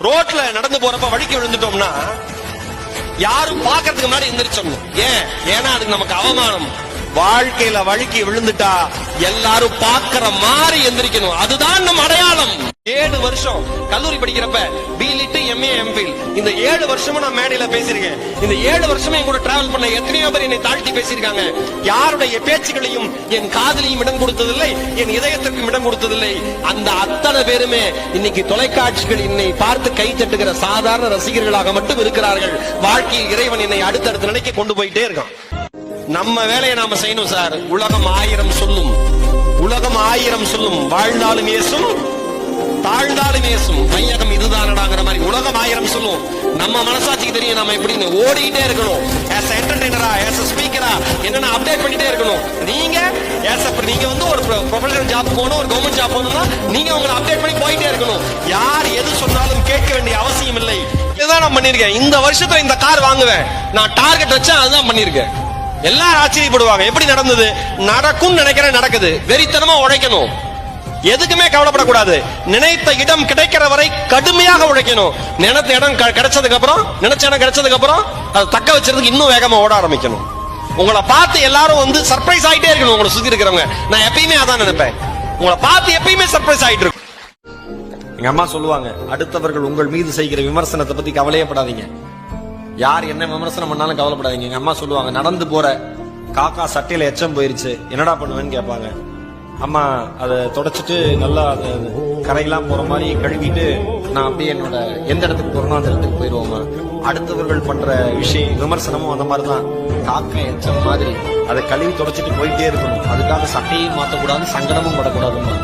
ரோட்ல நடந்து போறப்ப வழிக்கு விழுந்துட்டோம்னா யாரும் பாக்குறதுக்கு முன்னாடி எந்திரிச்சிடணும். ஏன்? ஏன்னா அது நமக்கு அவமானம். வாழ்க்கையில வழுக்கி விழுந்துட்டா எல்லாரும் பாக்குற மாதிரி எந்திரிக்கணும். அதுதான் நம்ம அடையாளம். ஏழு வருஷம் கல்லூரி படிக்கிறப்ப பிலிட் எம்ஏ எம்பில் இந்த ஏழு வருஷமும் நான் மேடையில பேசியிருக்கேன். இந்த ஏழு வருஷமும் என் கூட டிராவல் பண்ண எத்தனையோ பேர் என்னை தாழ்த்தி பேசியிருக்காங்க. யாருடைய பேச்சுகளையும் என் காதலையும் இடம் கொடுத்ததில்லை என் இதயத்திற்கும் இடம் கொடுத்ததில்லை. அந்த அத்தனை பேருமே இன்னைக்கு தொலைக்காட்சிகள் என்னை பார்த்து கை தட்டுகிற சாதாரண ரசிகர்களாக மட்டும் இருக்கிறார்கள். வாழ்க்கையில் இறைவன் என்னை அடுத்தடுத்த நிலைக்கு கொண்டு போயிட்டே இருக்கான். நம்ம வேலையை நாம செய்யணும் சார். உலகம் ஆயிரம் சொல்லும். உலகம் ஆயிரம் சொல்லும். வாழ்ந்தாலும் ஏசும் தாழ்ந்தாலும் ஏசும் மையகம் இதுதானடாங்கிற மாதிரி உலகம் ஆயிரம் சொல்லும். நம்ம மனசாட்சிக்கு தெரியும் நம்ம எப்படின்னு ஓடிக்கிட்டே இருக்கணும். ஆஸ் என்டர்டைனரா ஆஸ் ஸ்பீக்கரா என்னென்ன அப்டேட் பண்ணிட்டே இருக்கணும். நீங்க ஆஸ் நீங்க வந்து ஒரு ப்ரொஃபஷனல் ஜாப் போகணும் ஒரு கவர்மெண்ட் ஜாப் போகணும்னா நீங்க உங்களை அப்டேட் பண்ணி போயிட்டே இருக்கணும். யார் எது சொன்னாலும் கேட்க வேண்டிய அவசியம் இல்லை. இதுதான் நான் பண்ணிருக்கேன் இந்த வருஷத்துல இந்த கார் வாங்குவேன். நான் டார்கெட் வச்சேன் அதுதான் பண்ணிருக்கேன் எல்லாரும் ஆச்சரியப்படுவாங்க. எப்படி நடந்தது? நடக்கும் நினைக்கிறேன் நடக்குது. வெறித்தனமா உழைக்கணும். எதுக்குமே கவலைப்படக்கூடாது. நினைத்த இடம் கிடைக்கிற வரை கடுமையாக உழைக்கணும். நினைத்த இடம் க- கிடைச்சதுக்கு அப்புறம் நினைச்ச இடம் கிடைச்சதுக்கு அப்புறம் அதை தக்க வச்சிருந்துக்கு இன்னும் வேகமா ஓட ஆரம்பிக்கணும். உங்களை பார்த்து எல்லாரும் வந்து சர்ப்ரைஸ் ஆயிட்டே இருக்கணும் உங்களை சுத்தி இருக்கிறவங்க. நான் எப்பயுமே அதான் நினைப்பேன். உங்களை பார்த்து எப்பயுமே சர்ப்ரைஸ் ஆயிட்டு இருக்கும். எங்க அம்மா சொல்லுவாங்க அடுத்தவர்கள் உங்கள் மீது செய்கிற விமர்சனத்தை பத்தி கவலையப்படாதீங்க. யார் என்ன விமர்சனம் பண்ணாலும் கவலைப்படாதீங்க. எங்க அம்மா சொல்லுவாங்க நடந்து போற காக்கா சட்டையில எச்சம் போயிருச்சு. என்னடா பண்ணுவேன்னு கேட்பாங்க. அம்மா அதை தொடச்சிட்டு நல்லா அதை கரையெல்லாம் போற மாதிரி கழுவிட்டு நான் அப்படியே என்னோட எந்த இடத்துக்கு போறனோ அந்த இடத்துக்கு போயிடுவோமா அடுத்தவர்கள் பண்ற விஷயம் விமர்சனமும் அந்த மாதிரி தான் காக்கா எச்சம் மாதிரி அதை கழுவி தொடச்சிட்டு போயிட்டே இருக்கணும். அதுக்காக சட்டையும் மாத்தக்கூடாது சங்கடமும் படக்கூடாதுமா